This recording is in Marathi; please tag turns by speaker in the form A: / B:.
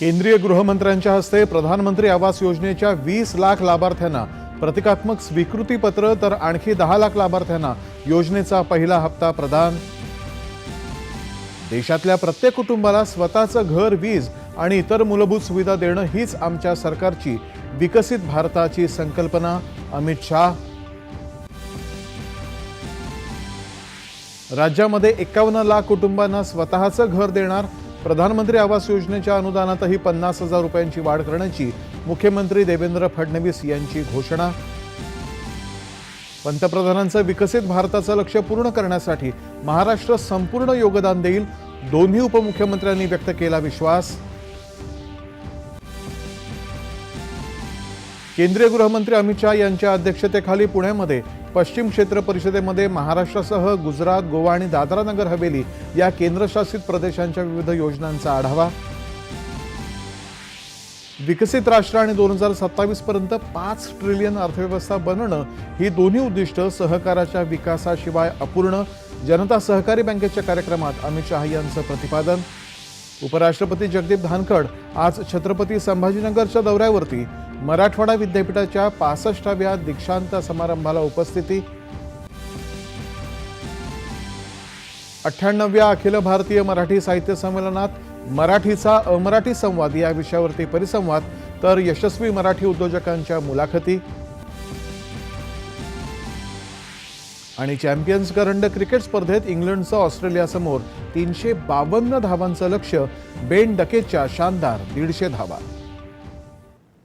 A: केंद्रीय गृहमंत्र्यांच्या हस्ते प्रधानमंत्री आवास योजनेच्या वीस लाख लाभार्थ्यांना प्रतिकात्मक स्वीकृतीपत्र तर आणखी दहा लाख लाभार्थ्यांना योजनेचा पहिला हप्ता प्रदान. देशातल्या प्रत्येक कुटुंबाला स्वतःचं घर वीज आणि इतर मूलभूत सुविधा देणं हीच आमच्या सरकारची विकसित भारताची संकल्पना. अमित शाह. राज्यामध्ये एकावन्न लाख कुटुंबांना स्वतःचं घर देणार प्रधानमंत्री आवास योजनेच्या अनुदानातही पन्नास हजार रुपयांची वाढ करण्याची मुख्यमंत्री देवेंद्र फडणवीस यांची घोषणा. पंतप्रधानांचं विकसित भारताचं लक्ष पूर्ण करण्यासाठी महाराष्ट्र संपूर्ण योगदान देईल दोन्ही उपमुख्यमंत्र्यांनी व्यक्त केला विश्वास. केंद्रीय गृहमंत्री अमित शहा यांच्या अध्यक्षतेखाली पुण्यामध्ये पश्चिम क्षेत्र परिषदेमध्ये महाराष्ट्रासह गुजरात गोवा आणि दादरा नगर हवेली या केंद्रशासित प्रदेशांच्या विविध योजनांचा आढावा. विकसित राष्ट्र आणि दोन हजार सत्तावीस पर्यंत पाच ट्रिलियन अर्थव्यवस्था बनणं ही दोन्ही उद्दिष्ट सहकाराच्या विकासाशिवाय अपूर्ण. जनता सहकारी बँकेच्या कार्यक्रमात अमित शहा यांचं प्रतिपादन. उपराष्ट्रपती जगदीप धानखड आज छत्रपती संभाजीनगरच्या दौऱ्यावरती मराठवाडा विद्यापीठाच्या पासष्टाव्या दीक्षांत समारंभाला उपस्थिती. अठ्ठ्याण्णव्या अखिल भारतीय मराठी साहित्य संमेलनात मराठीचा अमराठी संवाद या विषयावरती परिसंवाद तर यशस्वी मराठी उद्योजकांच्या मुलाखती. आणि चॅम्पियन्स करंड क्रिकेट स्पर्धेत इंग्लंडचं ऑस्ट्रेलियासमोर तीनशे बावन्न धावांचं लक्ष बेन डकेच्या शानदार दीडशे धावा.